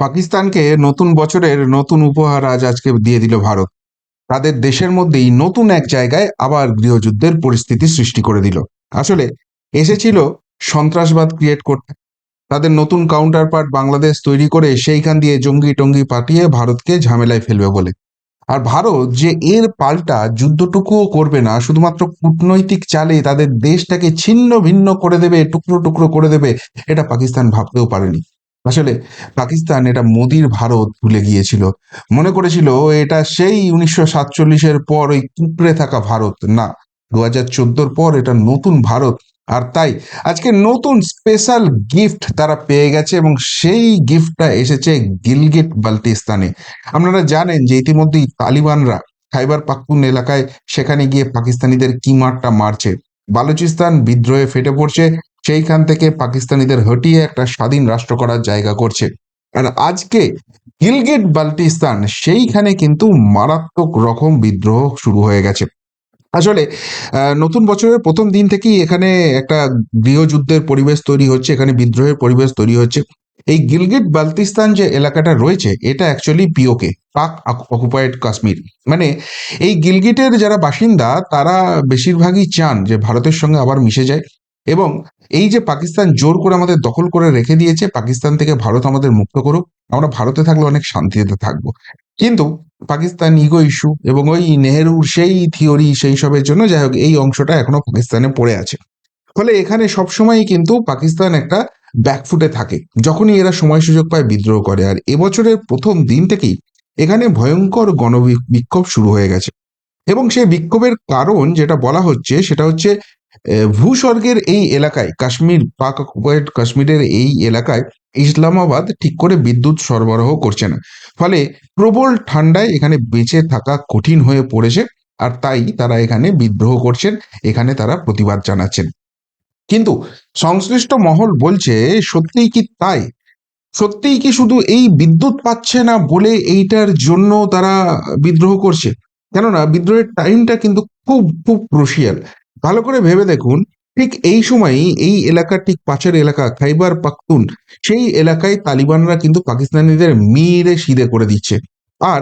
পাকিস্তানকে নতুন বছরের নতুন উপহার আজ আজকে দিয়ে দিল ভারত। তাদের দেশের মধ্যেই নতুন এক জায়গায় আবার গৃহযুদ্ধের পরিস্থিতি সৃষ্টি করে দিল। আসলে এসেছিল সন্ত্রাসবাদ ক্রিয়েট করতে। তাদের নতুন কাউন্টার পার্ট বাংলাদেশ তৈরি করে সেইখান দিয়ে জঙ্গি টঙ্গি পাঠিয়ে ভারতকে ঝামেলায় ফেলবে বলে। আর ভারত যে এর পাল্টা যুদ্ধটুকুও করবে না, শুধুমাত্র কূটনৈতিক চালে তাদের দেশটাকে ছিন্ন ভিন্ন করে দেবে, টুকরো টুকরো করে দেবে, এটা পাকিস্তান ভাবতেও পারেনি। আসলে পাকিস্তান এটা মোদির ভারত ভুলে গিয়েছিল। মনে করেছিল এটা সেই উনিশশো সাতচল্লিশের পর ওই কুপড়ে থাকা ভারত, না দু হাজার চোদ্দোর পর এটা নতুন ভারত। আর তাই আজকে নতুন স্পেশাল গিফট তারা পেয়ে গেছে এবং সেই গিফটটা এসেছে গিলগিট বাল্টিস্তানে। আপনারা জানেন যে ইতিমধ্যেই তালিবানরা খাইবার পাখতুন এলাকায় সেখানে গিয়ে পাকিস্তানিদের কি মারটা মারছে। বালুচিস্তান বিদ্রোহে ফেটে পড়ছে। সেইখান থেকে পাকিস্তানিদের হটিয়ে একটা স্বাধীন রাষ্ট্র করার জায়গা করছে। আর আজকে গিলগিট বাল্টিস্তান, সেইখানে কিন্তু মারাত্মক রকম বিদ্রোহ শুরু হয়ে গেছে। আসলে নতুন বছরের প্রথম দিন থেকেই এখানে একটা গৃহযুদ্ধের পরিবেশ তৈরি হচ্ছে, এখানে বিদ্রোহের পরিবেশ তৈরি হচ্ছে। এই গিলগিট বাল্তিস্তান যে এলাকাটা রয়েছে, এটা অ্যাকচুয়ালি পিওকে পাক অকুপায়েড কাশ্মীর। মানে এই গিলগিটের যারা বাসিন্দা, তারা বেশিরভাগই চান যে ভারতের সঙ্গে আবার মিশে যায়। এবং এই যে পাকিস্তান জোর করে আমাদের দখল করে রেখে দিয়েছে, পাকিস্তান থেকে ভারত আমাদের মুক্ত করুক। আমরা ভারতে থাকলে অনেক শান্তিতে থাকব। কিন্তু পাকিস্তান ইগো ইস্যু এবং ওই নেহেরুর সেই থিওরি সেই সবের জন্য যাই হোক, এই অংশটা এখনও পাকিস্তানে পড়ে আছে। ফলে এখানে সবসময়ই কিন্তু পাকিস্তান একটা ব্যাকফুটে থাকে। যখনই এরা সময় সুযোগ পায়, বিদ্রোহ করে। আর এবছরের প্রথম দিন থেকেই এখানে ভয়ঙ্কর গণবিক্ষোভ শুরু হয়ে গেছে। এবং সেই বিক্ষোভের কারণ যেটা বলা হচ্ছে, সেটা হচ্ছে ভূস্বর্গের এই এলাকায়, কাশ্মীর, পাক অকুপায়েড কাশ্মীরের এই এলাকায় ইসলামাবাদ ঠিক করে বিদ্যুৎ সরবরাহ করছে না। ফলে প্রবল ঠান্ডায় এখানে বেঁচে থাকা কঠিন হয়ে পড়েছে আর তাই তারা এখানে বিদ্রোহ করছেন, এখানে তারা প্রতিবাদ জানাচ্ছেন। কিন্তু সংশ্লিষ্ট মহল বলছে, সত্যিই কি তাই? সত্যিই কি শুধু এই বিদ্যুৎ পাচ্ছে না বলে এইটার জন্য তারা বিদ্রোহ করছে? কেননা বিদ্রোহের টাইমটা কিন্তু খুব খুব ক্রুশিয়াল ভালো করে ভেবে দেখুন, ঠিক এই সময়ই এই এলাকার ঠিক পাশের এলাকা খাইবার পাখতুন, সেই এলাকায় তালিবানরা কিন্তু পাকিস্তানিদের মিরে সিদে করে দিচ্ছে। আর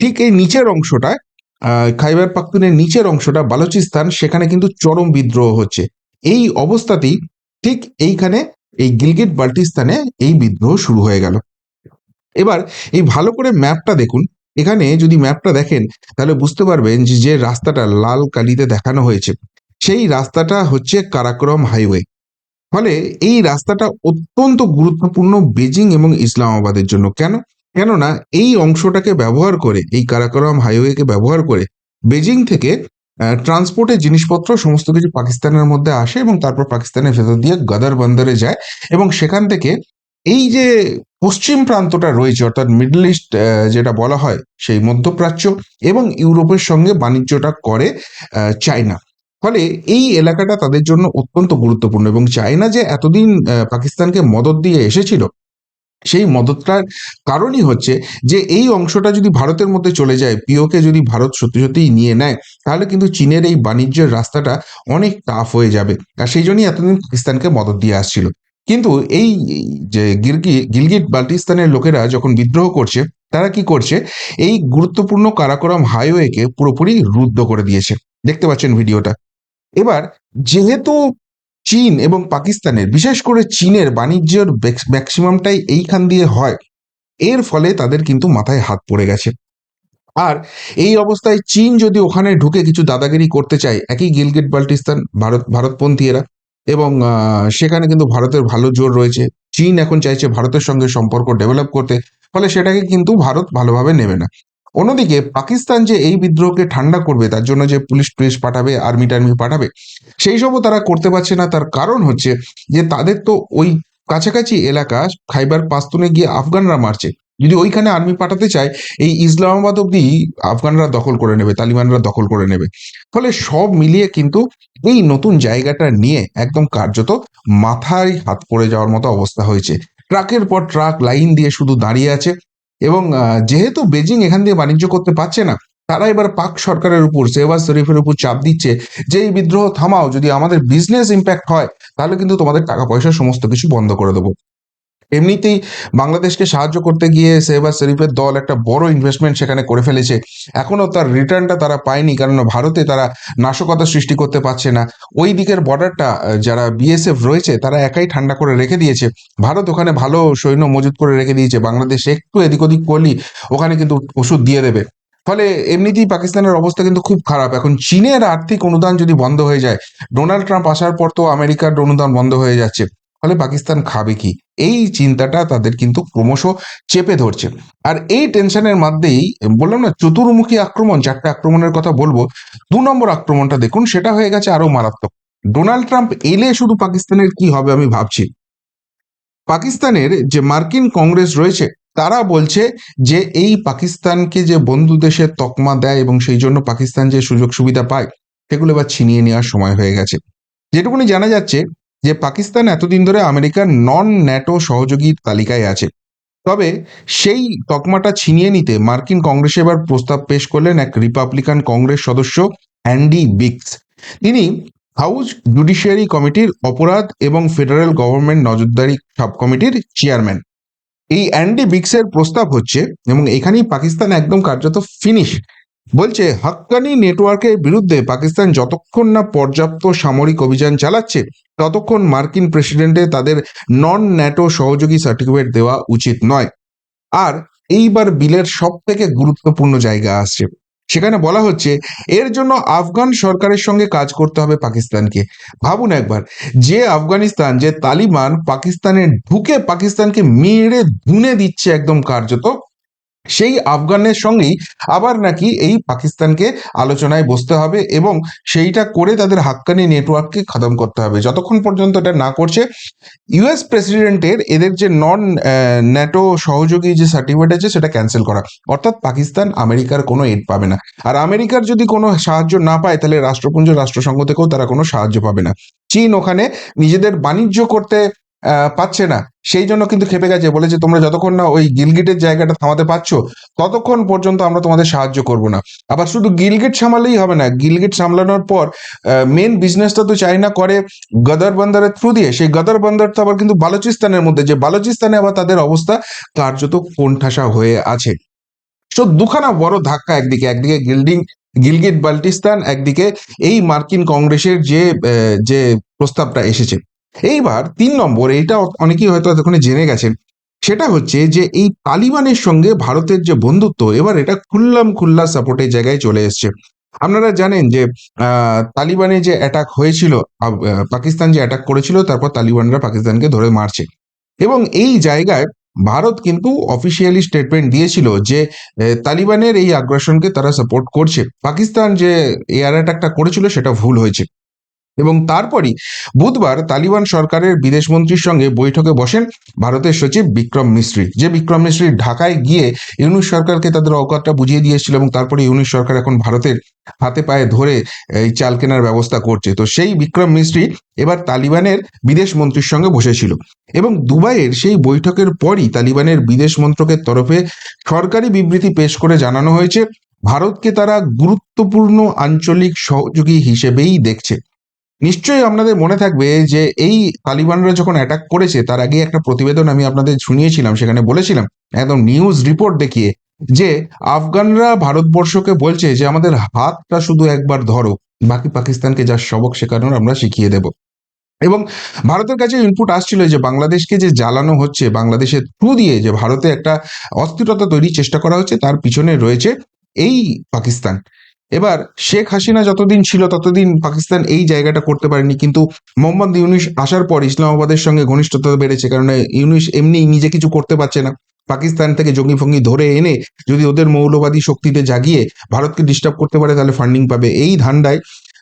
ঠিক এই নিচের অংশটা খাইবার পাখতুনের নিচের অংশটা, বালুচিস্তান, সেখানে কিন্তু চরম বিদ্রোহ হচ্ছে। এই অবস্থাতেই ঠিক এইখানে এই গিলগিট বাল্টিস্তানে এই বিদ্রোহ শুরু হয়ে গেল। এবার এই ভালো করে ম্যাপটা দেখুন। এখানে যদি ম্যাপটা দেখেন, তাহলে বুঝতে পারবেন যে রাস্তাটা লাল কালিতে দেখানো হয়েছে সেই রাস্তাটা হচ্ছে কারাকরম হাইওয়ে। ফলে এই রাস্তাটা অত্যন্ত গুরুত্বপূর্ণ বেজিং এবং ইসলামাবাদের জন্য। কেন? কেননা এই অংশটাকে ব্যবহার করে, এই কারাকরম হাইওয়েকে ব্যবহার করে বেজিং থেকে ট্রান্সপোর্টের জিনিসপত্র, সমস্ত কিছু পাকিস্তানের মধ্যে আসে এবং তারপর পাকিস্তানের ভেতর দিয়ে গাদার বন্দরে যায় এবং সেখান থেকে এই যে পশ্চিম প্রান্তটা রয়েছে, অর্থাৎ মিডল ইস্ট যেটা বলা হয়, সেই মধ্যপ্রাচ্য এবং ইউরোপের সঙ্গে বাণিজ্যটা করে চায়না। ফলে এই এলাকাটা তাদের জন্য অত্যন্ত গুরুত্বপূর্ণ এবং চায়না যে এতদিন পাকিস্তানকে মদত দিয়ে এসেছিল, সেই মদতটার কারণই হচ্ছে যে এই অংশটা যদি ভারতের মধ্যে চলে যায়, পিওকে যদি ভারত সত্যি সত্যিই নিয়ে নেয়, তাহলে কিন্তু চীনের এই বাণিজ্যের রাস্তাটা অনেক টাফ হয়ে যাবে। আর সেই জন্যই এতদিন পাকিস্তানকে মদত দিয়ে আসছিল। কিন্তু এই যে গিলগি, গিলগিট বাল্টিস্তানের লোকেরা যখন বিদ্রোহ করছে, তারা কি করছে? এই গুরুত্বপূর্ণ কারাকোরাম হাইওয়েকে পুরোপুরি রুদ্ধ করে দিয়েছে। দেখতে পাচ্ছেন ভিডিওটা। এবার, যেহেতু চীন এবং পাকিস্তানের, বিশেষ করে চীনের বাণিজ্যের ম্যাক্সিমামটাই এইখান দিয়ে হয়, এর ফলে তাদের কিন্তু মাথায় হাত পড়ে গেছে। আর এই অবস্থায় চীন যদি ওখানে ঢুকে কিছু দাদাগিরি করতে চায়, একই গিলগিট বাল্টিস্তান, ভারত, ভারতপন্থীরা, এবং সেখানে কিন্তু ভারতের ভালো জোর রয়েছে, চীন এখন চাইছে ভারতের সঙ্গে সম্পর্ক ডেভেলপ করতে, ফলে সেটাকে কিন্তু ভারত ভালোভাবে নেবে না। অন্যদিকে পাকিস্তান যে এই বিদ্রোহকে ঠান্ডা করবে, তার জন্য যে পুলিশ টুলিশ পাঠাবে, আর্মি টার্মি পাঠাবে, সেই সবও তারা করতে পারছে না। তার কারণ হচ্ছে যে তাদের তো ওই কাছাকাছি এলাকা খাইবার পাস্তুনে গিয়ে আফগানরা মারছে। যদি ওইখানে আর্মি পাঠাতে চায়, এই ইসলামাবাদ অব্দি আফগানরা দখল করে নেবে, তালিবানরা দখল করে নেবে। ফলে সব মিলিয়ে কিন্তু এই নতুন জায়গাটা নিয়ে একদম কার্যত মাথায় হাত পড়ে যাওয়ার মতো অবস্থা হয়েছে। ট্রাকের পর ট্রাক লাইন দিয়ে শুধু দাঁড়িয়ে আছে। এবং যেহেতু বেজিং এখান দিয়ে বাণিজ্য করতে পারছে না, তারা এবার পাক সরকারের উপর সেহবাজ শরীফের উপর চাপ দিচ্ছে যে এই বিদ্রোহ থামাও, যদি আমাদের বিজনেস ইম্প্যাক্ট হয়, তাহলে কিন্তু তোমাদের টাকা পয়সা সমস্ত কিছু বন্ধ করে দেবো। এমনিতেই বাংলাদেশকে সাহায্য করতে গিয়ে সেহবাজ শরীফের দল একটা বড় ইনভেস্টমেন্ট সেখানে করে ফেলেছে। এখনও তার রিটার্নটা তারা পায়নি কারণ ভারতে তারা নাশকতা সৃষ্টি করতে পারছে না। ওই দিকের বর্ডারটা যারা বিএসএফ রয়েছে, তারা একাই ঠান্ডা করে রেখে দিয়েছে। ভারত ওখানে ভালো সৈন্য মজুত করে রেখে দিয়েছে। বাংলাদেশ একটু এদিক ওদিক করলেই ওখানে কিন্তু ওষুধ দিয়ে দেবে। ফলে এমনিতেই পাকিস্তানের অবস্থা কিন্তু খুব খারাপ। এখন চীনের আর্থিক অনুদান যদি বন্ধ হয়ে যায়, ডোনাল্ড ট্রাম্প আসার পর তো আমেরিকার অনুদান বন্ধ হয়ে যাচ্ছে। ফলে পাকিস্তান খাবে কি? এই চিন্তাটা তাদের কিন্তু ক্রমশ চেপে ধরছে। আর এই টেনশনের মধ্যেই, বললাম না, চতুর্মুখী আক্রমণ, চারটে আক্রমণের কথা বলব, দু নম্বর আক্রমণটা দেখুন, সেটা হয়ে গেছে আরও মারাত্মক। ডোনাল্ড ট্রাম্প এলে শুধু পাকিস্তানের কি হবে আমি ভাবছি। পাকিস্তানের যে মার্কিন কংগ্রেস রয়েছে, তারা বলছে যে এই পাকিস্তানকে যে বন্ধু দেশের তকমা দেয় এবং সেই জন্য পাকিস্তান যে সুযোগ সুবিধা পায়, সেগুলো এবার ছিনিয়ে নেওয়ার সময় হয়ে গেছে। যেটুকুনি জানা যাচ্ছে যে পাকিস্তান এতদিন ধরে আমেরিকার নন ন্যাটো সহযোগীর তালিকায় আছে। তবে সেই তকমাটা ছিনিয়ে নিতে মার্কিন কংগ্রেসে এবার প্রস্তাব পেশ করলেন এক রিপাবলিকান কংগ্রেস সদস্য অ্যান্ডি বিক্স তিনি হাউস জুডিশিয়ারি কমিটির অপরাধ এবং ফেডারেল গভর্নমেন্ট নজরদারি সাব কমিটির চেয়ারম্যান। এই অ্যান্ডি বিক্সের প্রস্তাব হচ্ছে এবং এখানেই পাকিস্তান একদম কার্যত ফিনিশ। বলছে, হাক্কানি নেটওয়ার্কের বিরুদ্ধে পাকিস্তান যতক্ষণ না পর্যাপ্ত সামরিক অভিযান চালাচ্ছে, ততক্ষণ মার্কিন প্রেসিডেন্টে তাদের নন ন্যাটো সহযোগী সার্টিফিকেট দেওয়া উচিত নয়। আর এইবার বিলের সব থেকে গুরুত্বপূর্ণ জায়গা আসছে। সেখানে বলা হচ্ছে, এর জন্য আফগান সরকারের সঙ্গে কাজ করতে হবে পাকিস্তানকে। ভাবুন একবার, যে আফগানিস্তান, যে তালিবান পাকিস্তানে ঢুকে পাকিস্তানকে মেরে ধুনে দিচ্ছে একদম কার্যত সেই আফগানের সঙ্গেই আবার নাকি এই পাকিস্তানকে আলোচনায় বসতে হবে এবং সেইটা করে তাদের হাক্কানি নেটওয়ার্ককে খতম করতে হবে। যতক্ষণ পর্যন্ত এটা না করছে, ইউএস প্রেসিডেন্টের এদের যে নন ন্যাটো সহযোগী যে সার্টিফিকেট আছে সেটা ক্যান্সেল করা। অর্থাৎ পাকিস্তান আমেরিকার কোনো এড পাবে না। আর আমেরিকার যদি কোনো সাহায্য না পায়, তাহলে রাষ্ট্রপুঞ্জ রাষ্ট্রসংঘ থেকেও তারা কোনো সাহায্য পাবে না। চীন ওখানে নিজেদের বাণিজ্য করতে পাচ্ছে না। সেই জন্য কিন্তু খেপে গেছে। বলেছে তোমরা যতক্ষণ না ওই গিলগিটের জায়গাটা থামাতে পারছ, ততক্ষণ পর্যন্ত আমরা তোমাদের সাহায্য করব না। আবার শুধু গিলগিট সামলালেই হবে না। গিলগিট সামলানোর পর মেন বিজনেসটা তো চাইনা করে গদর বন্দরের থ্রু দিয়ে। সেই গদর বন্দর তো আবার কিন্তু বালুচিস্তানের মধ্যে। যে বালুচিস্তানে আবার তাদের অবস্থা কার্যত কোণঠাসা হয়ে আছে। তো দুখানা বড় ধাক্কা একদিকে। একদিকে গিল্ডিং গিলগিট বাল্টিস্তান একদিকে এই মার্কিন কংগ্রেসের যে যে প্রস্তাবটা এসেছে। এইবার তিন নম্বর, এটা অনেকেই হয়তো এতক্ষণে জেনে গেছেন, সেটা হচ্ছে যে এই তালিবানের সঙ্গে ভারতের যে বন্ধুত্ব, এবার এটা খুল্লাম খুল্লা সাপোর্টের জায়গায় চলে এসছে। আপনারা জানেন যে তালিবানে যে অ্যাটাক হয়েছিল পাকিস্তান যে অ্যাটাক করেছিল, তারপর তালিবানরা পাকিস্তানকে ধরে মারছে। এবং এই জায়গায় ভারত কিন্তু অফিসিয়ালি স্টেটমেন্ট দিয়েছিল যে তালিবানের এই আগ্রাসনকে তারা সাপোর্ট করছে। পাকিস্তান যে এয়ার অ্যাটাকটা করেছিল, সেটা ভুল হয়েছে। এবং তারপরই বুধবার তালিবান সরকারের বিদেশমন্ত্রীর সঙ্গে বৈঠকে বসেন ভারতের সচিব বিক্রম মিস্ত্রি। যে বিক্রম মিস্ত্রি ঢাকায় গিয়ে ইউনুস সরকারকে তাদের অকাতটা বুঝিয়ে দিয়েছিল এবং তারপরে ইউনুস সরকার এখন ভারতের হাতে পায়ে ধরে এই চাল কেনার ব্যবস্থা করছে। তো সেই বিক্রম মিস্ত্রি এবার তালিবানের বিদেশ মন্ত্রীর সঙ্গে বসেছিল এবং দুবাইয়ের সেই বৈঠকের পরই তালিবানের বিদেশ মন্ত্রকের তরফে সরকারি বিবৃতি পেশ করে জানানো হয়েছে, ভারতকে তারা গুরুত্বপূর্ণ আঞ্চলিক সহযোগী হিসেবেই দেখছে। নিশ্চয়ই আপনাদের মনে থাকবে যে এই তালিবানরা যখন অ্যাটাক করেছে, তার আগে একটা প্রতিবেদন আমি আপনাদের শুনিয়েছিলাম, সেখানে বলেছিলাম, একদম নিউজ রিপোর্ট দেখিয়ে, যে আফগানরা ভারতবর্ষকে বলছে যে আমাদের হাতটা শুধু একবার ধরো, বাকি পাকিস্তানকে যা সবক শেখানোর আমরা শিখিয়ে দেব। এবং ভারতের কাছে ইনপুট আসছিল যে বাংলাদেশকে যে জ্বালানো হচ্ছে, বাংলাদেশের থ্রু দিয়ে যে ভারতে একটা অস্থিরতা তৈরির চেষ্টা করা হচ্ছে, তার পিছনে রয়েছে এই পাকিস্তান। এবার শেখ হাসিনা যতদিন ছিল ততদিন পাকিস্তান এই জায়গাটা করতে পারেনি, কিন্তু মোহাম্মদ ইউনুস আসার পর ইসলামাবাদের সঙ্গে ঘনিষ্ঠতা বেড়েছে কারণ ইউনুস এমনি নিজে কিছু করতে পারছে না। পাকিস্তান থেকে জঙ্গি ফঙ্গি ধরে এনে যদি ওদের মৌলবাদী শক্তিতে জাগিয়ে ভারতকে ডিস্টার্ব করতে পারে, তাহলে ফান্ডিং পাবে। এই ধান্দায়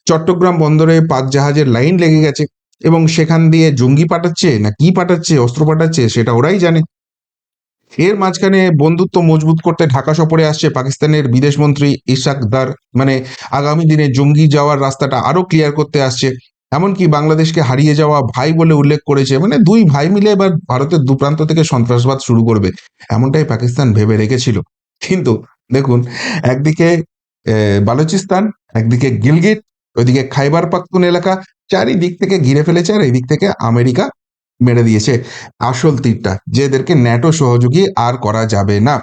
চট্টগ্রাম বন্দরে পাক জাহাজের লাইন লেগে গেছে এবং সেখান দিয়ে জঙ্গি পাঠাচ্ছে না কি পাঠাচ্ছে, অস্ত্র পাঠাচ্ছে, সেটা ওরাই জানে। এর মাঝখানে বন্ধুত্ব মজবুত করতে ঢাকা সফরে আসছে পাকিস্তানের বিদেশমন্ত্রী ইশাক দার। মানে আগামী দিনে জঙ্গি যাওয়ার রাস্তাটা আরও ক্লিয়ার করতে আসছে। এমনকি বাংলাদেশকে হারিয়ে যাওয়া ভাই বলে উল্লেখ করেছে। মানে দুই ভাই মিলে এবার ভারতের দু প্রান্ত থেকে সন্ত্রাসবাদ শুরু করবে। এমনটাই পাকিস্তান ভেবে রেখেছিল। কিন্তু দেখুন, একদিকে বালুচিস্তান, একদিকে গিলগিট, ওইদিকে খাইবার পাখতুন এলাকা, চারিদিক থেকে ঘিরে ফেলেছে আর এদিক থেকে আমেরিকা। মেরে দিয়েছে। আসল তীরটা, যে এদেরকে ন্যাটো সহযোগী আর করা যাবে না।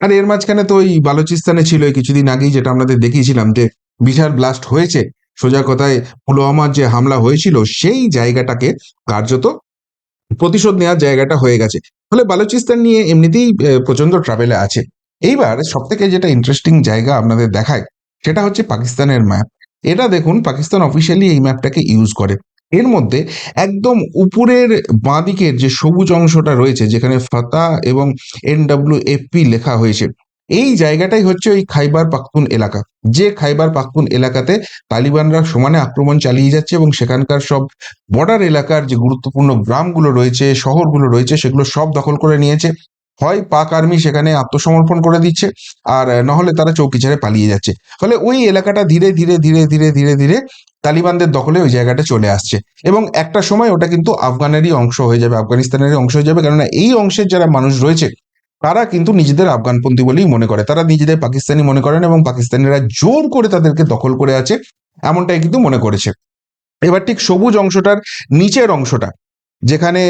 আর এর মাঝখানে তো ওই বালুচিস্তানে ছিল কিছুদিন আগেই, যেটা আমাদের দেখিয়েছিলাম যে বিশাল ব্লাস্ট হয়েছে। সোজা কথায় পুলওয়ামার যে হামলা হয়েছিল, সেই জায়গাটাকে কার্যত প্রতিশোধ নেওয়ার জায়গাটা হয়ে গেছে। ফলে বালুচিস্তান নিয়ে এমনিতেই প্রচণ্ড ট্রাভেলে আছে। এইবার সব থেকে যেটা ইন্টারেস্টিং জায়গা আপনাদের দেখায়, সেটা হচ্ছে পাকিস্তানের ম্যাপ এটা দেখুন, পাকিস্তান অফিসিয়ালি এই ম্যাপটাকে ইউজ করে। এর মধ্যে একদম উপরের বাঁদিকের যে সবুজ অংশটা রয়েছে, যেখানে ফাতা এবং এনডব্লিউ এফপি লেখা হয়েছে, এই জায়গাটাই হচ্ছে ওই খাইবার পাখতুন এলাকা। যে খাইবার পাখতুন এলাকাতে তালিবানরা সমানে আক্রমণ চালিয়ে যাচ্ছে এবং সেখানকার সব বর্ডার এলাকার যে গুরুত্বপূর্ণ গ্রামগুলো রয়েছে, শহরগুলো রয়েছে, সেগুলো সব দখল করে নিয়েছে। হয় পাক আর্মি সেখানে আত্মসমর্পণ করে দিচ্ছে, আর নাহলে তারা চৌকি ছেড়ে পালিয়ে যাচ্ছে। ফলে ওই এলাকাটা ধীরে ধীরে ধীরে ধীরে ধীরে ধীরে তালিবানদের দখলে ওই জায়গাটা চলে আসছে। এবং একটা সময় ওটা কিন্তু আফগানেরই অংশ হয়ে যাবে, আফগানিস্তানেরই অংশ হয়ে যাবে, কেননা এই অংশের যারা মানুষ রয়েছে, তারা কিন্তু নিজেদের আফগানপন্থী বলেই মনে করে। তারা নিজেদের পাকিস্তানি মনে করেন এবং পাকিস্তানিরা জোর করে তাদেরকে দখল করে আছে, এমনটাই কিন্তু মনে করেছে। এবার ঠিক সবুজ অংশটার নিচের অংশটা যেখানে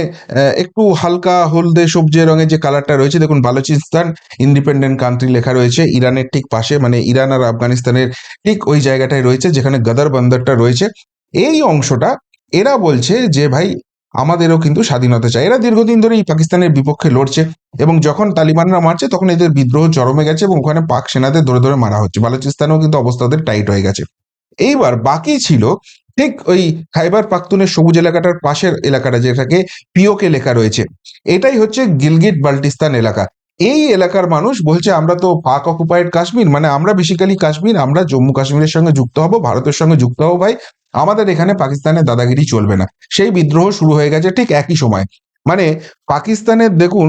একটু হালকা হলদে সবজি রঙের যে কালারটা রয়েছে, দেখুন বালুচিস্তান ইন্ডিপেন্ডেন্ট কান্ট্রি লেখা রয়েছে, ইরানের ঠিক পাশে মানে ইরান আর আফগানিস্তানের ঠিক ওই জায়গাটায় রয়েছে, যেখানে গদার বন্দরটা রয়েছে। এই অংশটা, এরা বলছে যে ভাই, আমাদেরও কিন্তু স্বাধীনতা চাই। এরা দীর্ঘদিন ধরে এই পাকিস্তানের বিপক্ষে লড়ছে এবং যখন তালিবানরা মারছে, তখন এদের বিদ্রোহ চরমে গেছে এবং ওখানে পাক সেনাদের ধরে ধরে মারা হচ্ছে। বালুচিস্তানেও কিন্তু অবস্থা ওদের টাইট হয়ে গেছে। এইবার বাকি ছিল ঠিক ওই খাইবার পাখতুনের সবুজ এলাকাটার পাশের এলাকাটা যেটাকে পিওকে লেখা রয়েছে। এটাই হচ্ছে গিলগিট বাল্টিস্তান এলাকা। এই এলাকার মানুষ বলছে, আমরা তো পাক অকুপাইড কাশ্মীর মানে আমরা বেসিক্যালি কাশ্মীর, আমরা জম্মু কাশ্মীরের সঙ্গে যুক্ত হব, ভারতের সঙ্গে যুক্ত হব ভাই। আমাদের এখানে পাকিস্তানের দাদাগিরি চলবে না। সেই বিদ্রোহ শুরু হয়ে গেছে ঠিক একই সময়। মানে পাকিস্তানের, দেখুন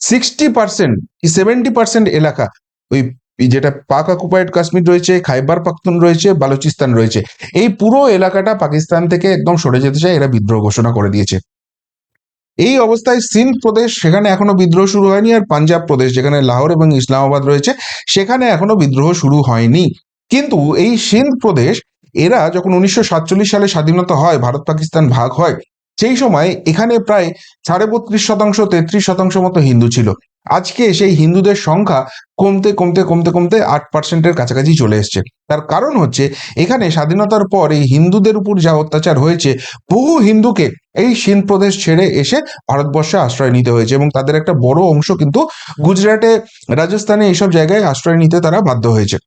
সিক্সটি পার্সেন্ট সেভেন্টি পার্সেন্ট এলাকা, ওই যেটা পাক অকুপাইড কাশ্মীর রয়েছে, খাইবার পাখতুন রয়েছে, বালুচিস্তান রয়েছে, এই পুরো এলাকাটা পাকিস্তান থেকে একদম সরে যেতে চায়, এরা বিদ্রোহ ঘোষণা করে দিয়েছে। এই অবস্থায় সিন্ধ প্রদেশ, সেখানে এখনও বিদ্রোহ শুরু হয়নি, আর পাঞ্জাব প্রদেশ, যেখানে লাহোর এবং ইসলামাবাদ রয়েছে, সেখানে এখনও বিদ্রোহ শুরু হয়নি। কিন্তু এই সিন্ধ প্রদেশ, এরা যখন উনিশশো সাতচল্লিশ সালে স্বাধীনতা হয়, ভারত পাকিস্তান ভাগ হয়, সেই সময় এখানে প্রায় সাড়ে বত্রিশ শতাংশ, তেত্রিশ শতাংশ মতো হিন্দু ছিল। আজকে সেই হিন্দুদের সংখ্যা কমতে কমতে কমতে কমতে আট পার্সেন্টের কাছাকাছি চলে এসছে। তার কারণ হচ্ছে, এখানে স্বাধীনতার পর এই হিন্দুদের উপর যা অত্যাচার হয়েছে, বহু হিন্দুকে এই সিন্ধ প্রদেশ ছেড়ে এসে ভারতবর্ষে আশ্রয় নিতে হয়েছে এবং তাদের একটা বড় অংশ কিন্তু গুজরাটে, রাজস্থানে এইসব জায়গায় আশ্রয় নিতে তারা বাধ্য হয়েছে।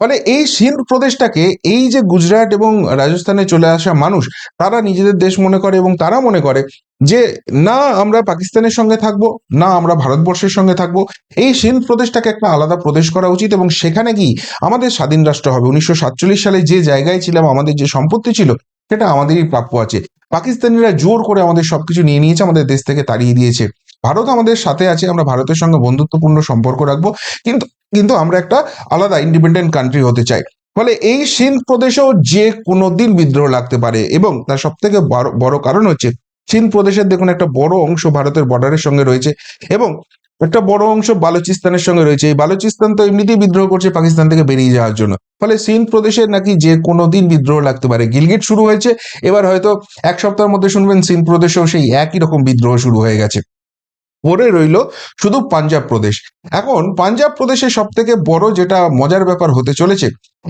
ফলে এই সিন্ধ প্রদেশটাকে, এই যে গুজরাট এবং রাজস্থানে চলে আসা মানুষ, তারা নিজেদের দেশ মনে করে এবং তারা মনে করে যে না আমরা পাকিস্তানের সঙ্গে থাকব, না আমরা ভারতবর্ষের সঙ্গে থাকব, এই সিন্ধ প্রদেশটাকে একটা আলাদা প্রদেশ করা উচিত এবং সেখানে কি আমাদের স্বাধীন রাষ্ট্র হবে। উনিশশো সাতচল্লিশ সালে যে জায়গায় ছিলাম, আমাদের যে সম্পত্তি ছিল, সেটা আমাদেরই প্রাপ্য আছে। পাকিস্তানিরা জোর করে আমাদের সবকিছু নিয়ে নিয়েছে, আমাদের দেশ থেকে তাড়িয়ে দিয়েছে। ভারত আমাদের সাথে আছে, আমরা ভারতের সঙ্গে বন্ধুত্বপূর্ণ সম্পর্ক রাখব, কিন্তু কিন্তু আমরা একটা আলাদা ইন্ডিপেন্ডেন্ট কান্ট্রি হতে চাই। ফলে এই সিন্ধ প্রদেশেও যে কোনো দিন বিদ্রোহ লাগতে পারে এবং তার সব থেকে বড় কারণ হচ্ছে সিন্ধ প্রদেশের দেখুন একটা বড় অংশ ভারতের বর্ডারের সঙ্গে রয়েছে এবং একটা বড় অংশ বালুচিস্তানের সঙ্গে রয়েছে। এই বালুচিস্তান তো এমনিতেই বিদ্রোহ করছে পাকিস্তান থেকে বেরিয়ে যাওয়ার জন্য। ফলে সিন্ধ প্রদেশের নাকি যে কোনো দিন বিদ্রোহ লাগতে পারে। গিলগিট শুরু হয়েছে, এবার হয়তো এক সপ্তাহের মধ্যে শুনবেন সিন্ধ প্রদেশেও সেই একই রকম বিদ্রোহ শুরু হয়ে গেছে। পরে রইল শুধু পাঞ্জাব প্রদেশ। এখন পাঞ্জাব প্রদেশে সব থেকে বড় যেটা মজার ব্যাপার হতে চলেছে,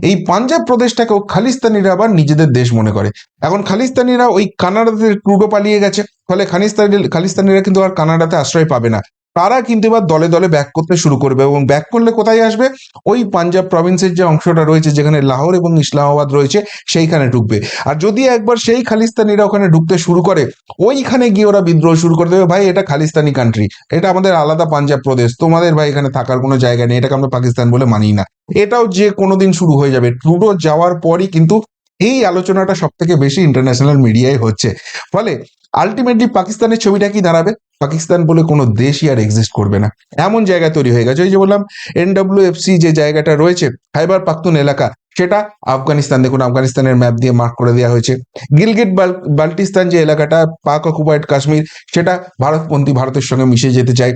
এই পাঞ্জাব প্রদেশটাকেও খালিস্তানিরা আবার নিজেদের দেশ মনে করে। এখন খালিস্তানিরা ওই কানাডাতে ক্রুডো পালিয়ে গেছে, ফলে খালিস্তানি খালিস্তানিরা কিন্তু আর কানাডাতে আশ্রয় পাবে না। তারা কিন্তু এবার দলে দলে ব্যাক করতে শুরু করবে এবং ব্যাক করলে কোথায় আসবে? ওই পাঞ্জাব প্রভিন্সের যে অংশটা রয়েছে, যেখানে লাহোর এবং ইসলামাবাদ রয়েছে, সেইখানে ঢুকবে। আর যদি একবার সেই খালিস্তানিরা ওখানে ঢুকতে শুরু করে, ওইখানে গিয়ে ওরা বিদ্রোহ শুরু করে দেবে। ভাই, এটা খালিস্তানি কান্ট্রি এটা আমাদের আলাদা পাঞ্জাব প্রদেশ। তোমাদের ভাই, এখানে থাকার কোনো জায়গা নেই। এটাকে আমরা পাকিস্তান বলে মানি না। এটাও যে কোনোদিন শুরু হয়ে যাবে। ট্রুডো যাওয়ার পরই কিন্তু এই আলোচনাটা সব থেকে বেশি ইন্টারন্যাশনাল মিডিয়ায় হচ্ছে। ফলে আলটিমেটলি পাকিস্তানের ছবিটা কি দাঁড়াবে? পাকিস্তান বলে কোনো দেশই আর এক্সিস্ট করবে না। এমন জায়গা তৈরি হয়ে গেছে, ওই যে বললাম এনডব্লিউএফসি যে জায়গাটা রয়েছে, খাইবার পাখতুন এলাকা, সেটা আফগানিস্তান, দেখুন আফগানিস্তানের ম্যাপ দিয়ে মার্ক করে দেওয়া হয়েছে। গিলগিট বাল্টিস্তান যে এলাকাটা, পাক অকুপাইড কাশ্মীর, সেটা ভারতপন্থী ভারতের সঙ্গে মিশে যেতে চায়।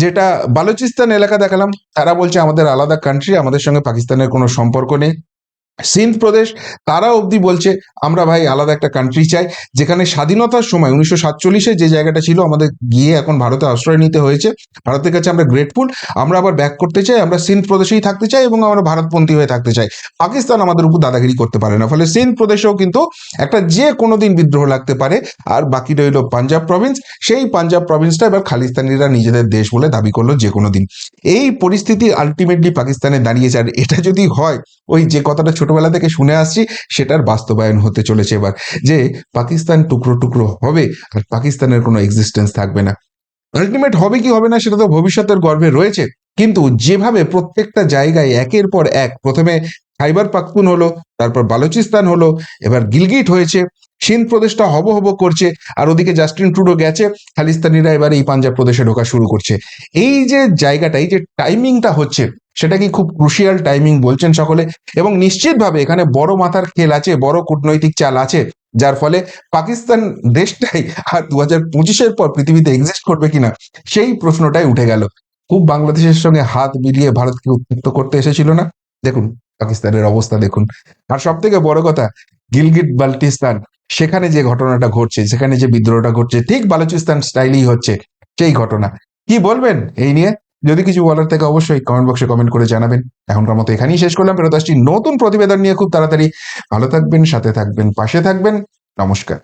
যেটা বালুচিস্তান এলাকা দেখালাম, তারা বলছে আমাদের আলাদা কান্ট্রি আমাদের সঙ্গে পাকিস্তানের কোনো সম্পর্ক নেই। সিন্ধ প্রদেশ, তারা অবধি বলছে, আমরা ভাই আলাদা একটা কান্ট্রি চাই। যেখানে স্বাধীনতার সময় উনিশশো সাতচল্লিশে যে জায়গাটা ছিল, আমাদের গিয়ে এখন ভারতে আশ্রয় নিতে হয়েছে। ভারতের কাছে আমরা গ্রেটফুল আমরা আবার ব্যাক করতে চাই, আমরা সিন্ধ প্রদেশেই থাকতে চাই এবং আমরা ভারতপন্থী হয়ে থাকতে চাই। পাকিস্তান আমাদের উপর দাদাগিরি করতে পারে না। ফলে সিন্ধ প্রদেশেও কিন্তু একটা যে কোনো দিন বিদ্রোহ লাগতে পারে। আর বাকি রইল পাঞ্জাব প্রভিন্স সেই পাঞ্জাব প্রভিন্সটা এবার খালিস্তানিরা নিজেদের দেশ বলে দাবি করল যে কোনো দিন। এই পরিস্থিতি আলটিমেটলি পাকিস্তানে দাঁড়িয়েছে। আর এটা যদি হয়, ওই যে কথাটা ছোটবেলা থেকে শুনে আসছি, সেটার বাস্তবায়ন হতে চলেছে এবার। যে পাকিস্তান টুকরো টুকরো হবে আর পাকিস্তানের কোনো এক্সিস্টেন্স থাকবে না। আলটিমেট হবে কি হবে না, সেটা তো ভবিষ্যতের গর্ভে রয়েছে। কিন্তু যেভাবে প্রত্যেকটা জায়গায় একের পর এক, প্রথমে খাইবার পাখতুন হলো, তারপর বালুচিস্তান হলো, এবার গিলগিট হয়েছে সিন্ধ প্রদেশটা হব হব করছে, আর ওদিকে জাস্টিন ট্রুডো গেছে, খালিস্তানিরা এবার এই পাঞ্জাব প্রদেশে ঢোকা শুরু করছে। এই যে জায়গাটা, এই যে টাইমিংটা হচ্ছে, সেটা কি খুব ক্রুশিয়াল টাইমিং বলছেন সকলে? এবং নিশ্চিতভাবে এখানে বড় মাথার খেল আছে, বড় কূটনৈতিক চাল আছে, যার ফলে পাকিস্তান দেশটাই আর দু হাজার পঁচিশের পর পৃথিবীতে এক্সিস্ট করবে কিনা, সেই প্রশ্নটাই উঠে গেল। খুব বাংলাদেশের সঙ্গে হাত মিলিয়ে ভারতকে উত্তপ্ত করতে এসেছিল না? দেখুন, পাকিস্তানের অবস্থা দেখুন। আর সব থেকে বড় কথা, গিলগিট বাল্টিস্তান সেখানে যে ঘটনাটা ঘটছে, সেখানে যে বিদ্রোহটা ঘটছে, ঠিক বালুচিস্তান স্টাইলই হচ্ছে সেই ঘটনা। কি বলবেন এই নিয়ে? যদি কিছু বলার থেকে অবশ্যই কমেন্ট বক্সে কমেন্ট করে জানাবেন। এখনকার মতো এখানেই শেষ করলাম। ফেরত আসছি নতুন প্রতিবেদন নিয়ে খুব তাড়াতাড়ি। ভালো থাকবেন, সাথে থাকবেন, পাশে থাকবেন। নমস্কার।